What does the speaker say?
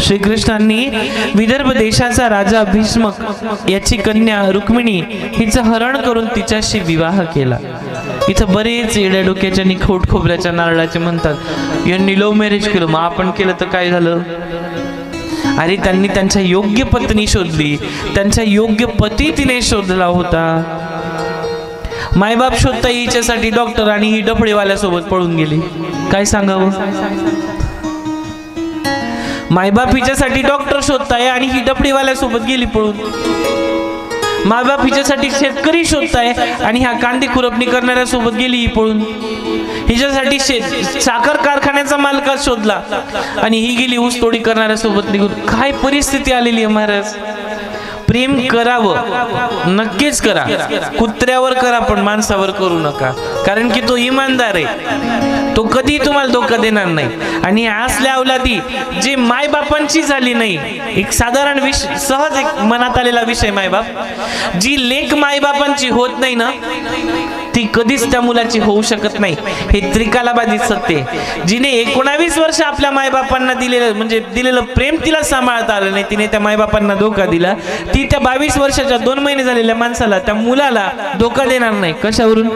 श्रीकृष्णांनी विदर्भ देशाचा राजा भीष्मक याची कन्या रुक्मिणी हिचं हरण करून तिच्याशी विवाह केला. इथं बरेच येड्या डोक्याच्या आणि खोट खोबऱ्याच्या नारळाचे म्हणतात यांनी लव्ह मॅरेज केलं मग आपण केलं तर काय झालं? अरे त्यांनी त्यांच्या योग्य पत्नी शोधली. त्यांचा योग्य पती तिने शोधला होता. मायबाप शोधता हिच्यासाठी डॉक्टर आणि ही डफळेवाल्यासोबत पळून गेली. काय सांगावं? मायबाप हिच्यासाठी डॉक्टर शोधताय आणि ही डपडीवाल्यासोबत गेली पळून. मायबाप हिच्यासाठी शेतकरी शोधताय आणि ह्या कांदे खुरपणी करणाऱ्या सोबत गेली ही पळून. हिच्यासाठी शेत साखर कारखान्याचा मालका शोधला आणि ही गेली ऊस तोडी करणाऱ्या सोबत निघून. काय परिस्थिती आलेली आहे महाराज? प्रेम करावं नक्कीच करा. कुत्र्यावर करा पण माणसावर करू नका. कारण की तो इमानदार आहे. तो कधी तुम्हाला धोका देणार नाही. आणि असल्या अवलादी जे मायबापांची झाली नाही एक साधारण विषय सहज एक मनात आलेला विषय मायबाप. जी लेख मायबापांची होत नाही ना ती कधीच त्या मुलाची होऊ शकत नाही. हे त्रिकालाबाधित सत्य आहे. जिने एकोणावीस वर्ष आपल्या मायबापांना दिलेलं म्हणजे दिलेलं प्रेम तिला सांभाळता आलं नाही तिने त्या मायबापांना धोका दिला. ती त्या बावीस वर्षाच्या दोन महिने झालेल्या माणसाला त्या मुलाला धोका देणार नाही. कशावरून?